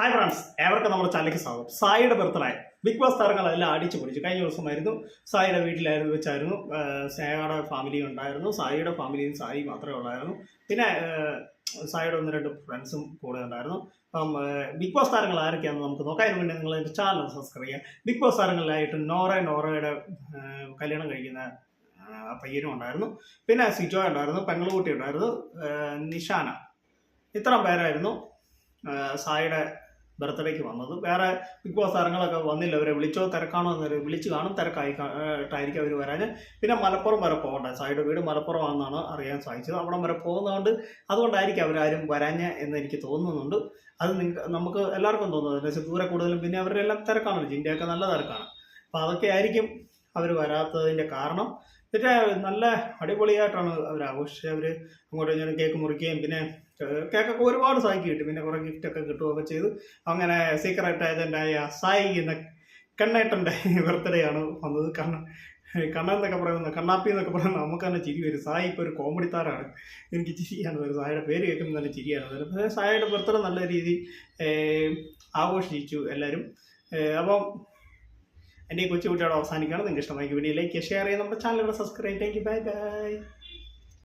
Hi friends ഏവർക്കും നമ്മുടെ ചാനലിലേക്ക് സ്വാഗതം. സായിയുടെ ബർത്ത്ഡേ ബിഗ് ബോസ് താരങ്ങളെല്ലാം അടിച്ചു പൊളിച്ചു. കഴിഞ്ഞ ദിവസമായിരുന്നു സായിയുടെ വീട്ടിലായിരുന്നു വെച്ചായിരുന്നു. സ്നേഹയുടെ ഫാമിലി ഉണ്ടായിരുന്നു. സായിയുടെ ഫാമിലിയും സായി മാത്രമേ ഉള്ളായിരുന്നു. പിന്നെ സായിയുടെ ഒന്ന് രണ്ട് ഫ്രണ്ട്സും കൂടെ ഉണ്ടായിരുന്നു. അപ്പം ബിഗ് ബോസ് താരങ്ങൾ ആരൊക്കെയാണെന്ന് നമുക്ക് നോക്കാം അതിന് വേണ്ടി നിങ്ങൾ എന്റെ ചാനൽ സബ്സ്ക്രൈബ് ചെയ്യുക ബിഗ് ബോസ് താരങ്ങളിലായിട്ട് നോറ നോറയുടെ കല്യാണം കഴിക്കുന്ന പയ്യനും ഉണ്ടായിരുന്നു. പിന്നെ സിജോ ഉണ്ടായിരുന്നു. പെങ്ങളുകുട്ടി ഉണ്ടായിരുന്നു. നിഷാന. ഇത്രയും പേരായിരുന്നു. സായിയുടെ ബർത്ത്ഡേക്ക് വന്നത്. വേറെ ബിഗ് ബോസ് താരങ്ങളൊക്കെ വന്നില്ല. അവരെ വിളിച്ചോ തിരക്കാണോ എന്നൊരു വിളിച്ച് കാണും. തിരക്കായി ആയിരിക്കും അവർ വരാൻ പിന്നെ മലപ്പുറം വരെ പോകണ്ടേ? സായിയുടെ വീട് മലപ്പുറം ആണെന്നാണ് അറിയാൻ സാധിച്ചത്. അവിടം വരെ പോകുന്നതുകൊണ്ട് അതുകൊണ്ടായിരിക്കും അവരാരും വരാഞ്ഞ എന്ന് എനിക്ക് തോന്നുന്നുണ്ട്. അത് നിങ്ങൾക്ക് നമുക്ക് എല്ലാവർക്കും തോന്നുന്നത് ദൂരെ കൂടുതലും പിന്നെ അവരുടെ എല്ലാം തിരക്കാണല്ലോ. ജിന്റെയൊക്കെ നല്ല തിരക്കാണ്. അപ്പോൾ അതൊക്കെ ആയിരിക്കും അവർ വരാത്തതിന്റെ കാരണം. എന്നിട്ട് നല്ല അടിപൊളിയായിട്ടാണ് അവർ ആഘോഷിച്ചത്. അവർ അങ്ങോട്ടും ഇങ്ങോട്ടും കേക്ക് മുറിക്കുകയും പിന്നെ കേക്കൊക്കെ ഒരുപാട് സായിക്ക് കിട്ടും. പിന്നെ കുറേ ഗിഫ്റ്റൊക്കെ കിട്ടുകയൊക്കെ ചെയ്തു. അങ്ങനെ സീക്രട്ട് ഏജന്റായ സായി എന്ന കണ്ണേട്ടന്റെ ബർത്ത്ഡേ ആണ് വന്നത്. കണ്ണ കണ്ണൻ എന്നൊക്കെ പറയുന്നത് കണ്ണാപ്പി എന്നൊക്കെ പറയുന്നത് നമുക്ക് തന്നെ ചിരി വരും. സായി ഇപ്പോൾ ഒരു കോമഡി താരമാണ് എനിക്ക് ചിരിയാണ് വരും. സായിയുടെ പേര് കേൾക്കുമ്പോൾ തന്നെ ചിരിയാണ് സായിയുടെ ബർത്ത്ഡേ നല്ല രീതിയിൽ ആഘോഷിച്ചു എല്ലാവരും അപ്പം എന്റെ ഈ കൊച്ചു കുട്ടിയോട് അവസാനിക്കുകയാണ്. നിങ്ങൾക്ക് ഇഷ്ടമായി വീഡിയോ ലൈക്ക് ഷെയർ ചെയ്യാൻ നമ്മുടെ ചാനലുകൾ subscribe thank you bye bye